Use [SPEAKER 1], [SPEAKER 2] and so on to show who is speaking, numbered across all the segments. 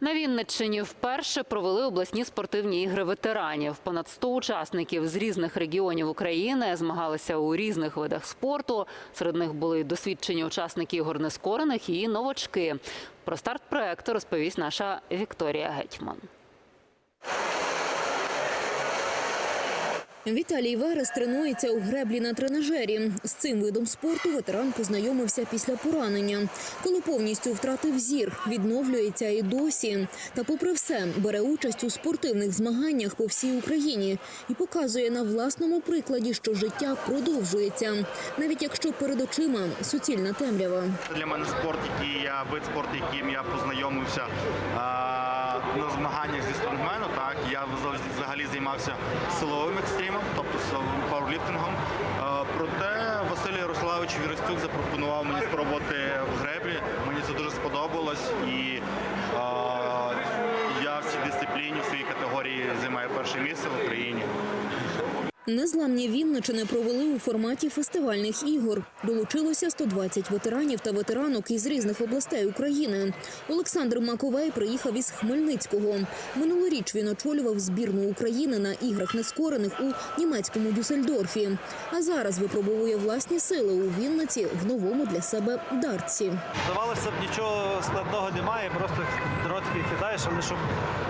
[SPEAKER 1] На Вінниччині вперше провели обласні спортивні ігри ветеранів. Понад 100 учасників з різних регіонів України змагалися у різних видах спорту. Серед них були досвідчені учасники ігор нескорених і новачки. Про старт проекту розповість наша Вікторія Гетьман.
[SPEAKER 2] Віталій Верес тренується у греблі на тренажері. З цим видом спорту ветеран познайомився після поранення. Коли повністю втратив зір, відновлюється і досі. Та, попри все, бере участь у спортивних змаганнях по всій Україні і показує на власному прикладі, що життя продовжується, навіть якщо перед очима суцільна темрява.
[SPEAKER 3] Для мене спорт, який я вид спорту, яким я познайомився на змаганнях зі стронгмену. Так я взагалі- займався силовим екстримом, тобто з пауерліфтингом. Проте Василь Ярославович Віростюк запропонував мені спробувати в греблі. Мені це дуже сподобалось і я в цій дисципліні в своїй категорії займаю перше місце в Україні.
[SPEAKER 2] Незламні Вінничини провели у форматі фестивальних ігор. Долучилося 120 ветеранів та ветеранок із різних областей України. Олександр Маковей приїхав із Хмельницького. Минулоріч він очолював збірну України на іграх нескорених у німецькому Дюссельдорфі. А зараз випробовує власні сили у Вінниці в новому для себе дартсі.
[SPEAKER 4] Здавалося б, нічого складного немає, просто дротики кидаєш, але щоб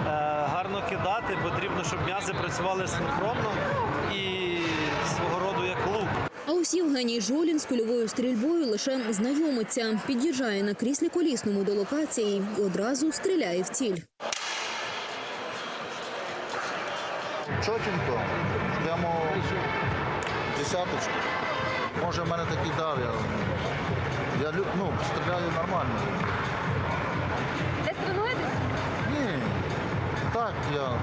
[SPEAKER 4] е, гарно кидати, потрібно, щоб м'язи працювали синхронно і свого роду як лук.
[SPEAKER 2] А ось Євгеній Жолін з кульовою стрільбою лише знайомиться, під'їжджає на кріслі колісному до локації і одразу стріляє в ціль.
[SPEAKER 5] Чотенько, прямо десяточку. Може, в мене такий дар. Я, я ну, стріляю нормально.
[SPEAKER 6] Десь тренуєтесь?
[SPEAKER 5] Так я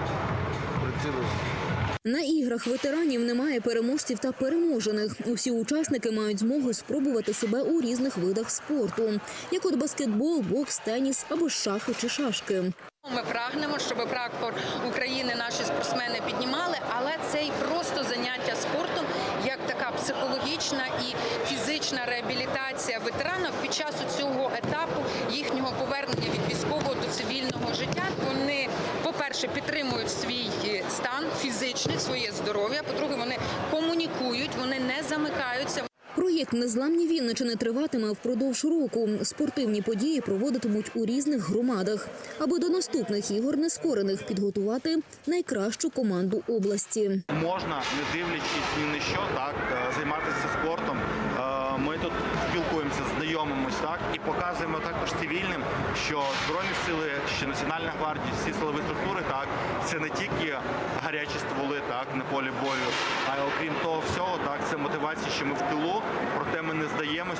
[SPEAKER 5] прицілився.
[SPEAKER 2] На іграх ветеранів немає переможців та переможених. Усі учасники мають змогу спробувати себе у різних видах спорту, як от баскетбол, бокс, теніс або шахи чи шашки.
[SPEAKER 7] Ми прагнемо, щоб прапор України наші спортсмени піднімали, але це й просто заняття спортом, як така психологічна і фізична реабілітація ветеранів під час цього етапу по-перше, підтримують свій е, стан фізичний, своє здоров'я. По-друге, вони комунікують, вони не замикаються.
[SPEAKER 2] Проєкт Незламні Вінничини триватиме впродовж року. Спортивні події проводитимуть у різних громадах, аби до наступних ігор нескорених підготувати найкращу команду області.
[SPEAKER 3] можна, не дивлячись ні на що, так е, займатися спортом. Е, Ми тут спілкуємося, знайомимось так і показуємо також цивільним, що збройні сили, що Національна гвардія, всі силові структури, так це не тільки гарячі стволи, так на полі бою, а окрім того всього, так це мотивація, що ми в тилу, проте ми не здаємось.